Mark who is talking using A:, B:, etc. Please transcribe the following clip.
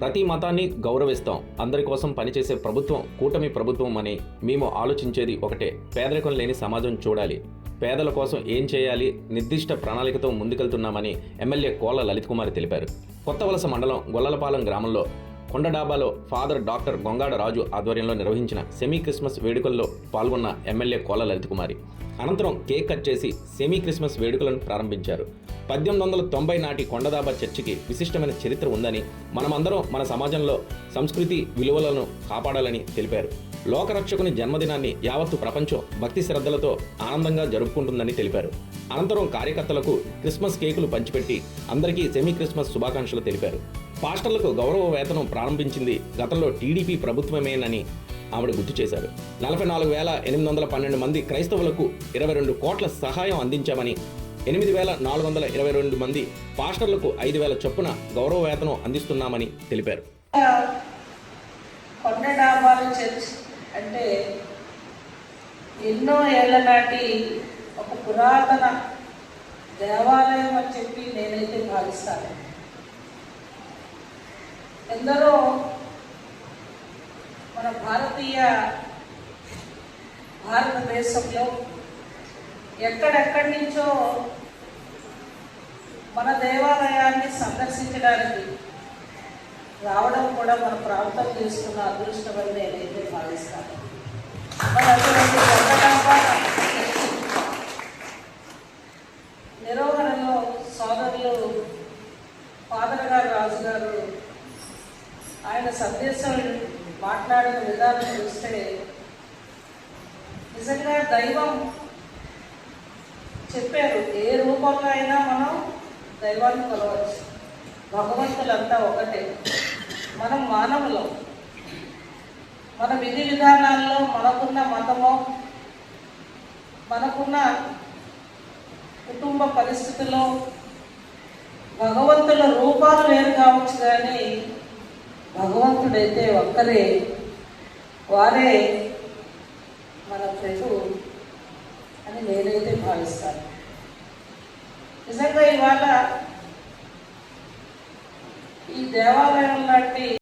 A: ప్రతి మతాన్ని గౌరవిస్తాం. అందరి కోసం పనిచేసే ప్రభుత్వం కూటమి ప్రభుత్వం అని మేము ఆలోచించేది ఒకటే. పేదరికం లేని సమాజం చూడాలి. పేదల కోసం ఏం చేయాలి? నిర్దిష్ట ప్రణాళికతో ముందుకెళ్తున్నామని ఎమ్మెల్యే కోల లలిత్ కుమార్ తెలిపారు. కొత్తవలస మండలం గొల్లలపాలెం గ్రామంలో కొండడాబాలో ఫాదర్ డాక్టర్ గొంగాడ రాజు ఆధ్వర్యంలో నిర్వహించిన సెమీ క్రిస్మస్ వేడుకల్లో పాల్గొన్న ఎమ్మెల్యే కోల లలితకుమారి. అనంతరం కేక్ కట్ చేసి సెమీ క్రిస్మస్ వేడుకలను ప్రారంభించారు. పద్దెనిమిది వందల తొంభై నాటి కొండదాబా చర్చికి విశిష్టమైన చరిత్ర ఉందని మనమందరం మన సమాజంలో సంస్కృతి విలువలను కాపాడాలని తెలిపారు. లోకరక్షకుని జన్మదినాన్ని యావత్తు ప్రపంచం భక్తి శ్రద్ధలతో ఆనందంగా జరుపుకుంటుందని తెలిపారు. అనంతరం కార్యకర్తలకు క్రిస్మస్ కేకులు పంచిపెట్టి అందరికీ సెమీ క్రిస్మస్ శుభాకాంక్షలు తెలిపారు. పాస్టర్లకు గౌరవ వేతనం ప్రారంభించింది గతంలో టీడీపీ ప్రభుత్వమేనని ఆవిడ గుర్తు చేశారు. నలభై నాలుగు వేల ఎనిమిది వందల పన్నెండు మంది క్రైస్తవులకు ఇరవై రెండు కోట్ల సహాయం అందించామని ఎనిమిది వేల నాలుగు వందల ఇరవై రెండు మంది పాస్టర్లకు ఐదు వేల చొప్పున గౌరవ వేతనం అందిస్తున్నామని తెలిపారు.
B: అంటే ఎన్నో ఏళ్ళ నాటి ఒక పురాతన దేవాలయం అని చెప్పి నేనైతే భావిస్తాను. ఎందరో మన భారతీయ భారతదేశంలో ఎక్కడెక్కడి నుంచో మన దేవాలయాన్ని సందర్శించడానికి రావడం కూడా మన ప్రాంతం చేసుకున్న అదృష్టమని నేనైతే భావిస్తాను. నిర్వహణలో సోదరులు ఫాదర్ గారు రాజు గారు ఆయన సందేశం మాట్లాడిన విధానం చూస్తే నిజంగా దైవం చెప్పారు ఏ రూపంలో అయినా మనం దైవాన్ని కొలవచ్చు. భగవంతులంతా ఒకటే. మనం మానవులు. మన విధి విధానాల్లో మనకున్న మతమో మనకున్న కుటుంబ పరిస్థితుల్లో భగవంతుల రూపాలు వేరు కావచ్చు కానీ భగవంతుడైతే ఒక్కరే వారే మన ప్రభు అని నేనైతే భావిస్తాను. నిజంగా ఇవాళ ఈ దేవాలయం లాంటి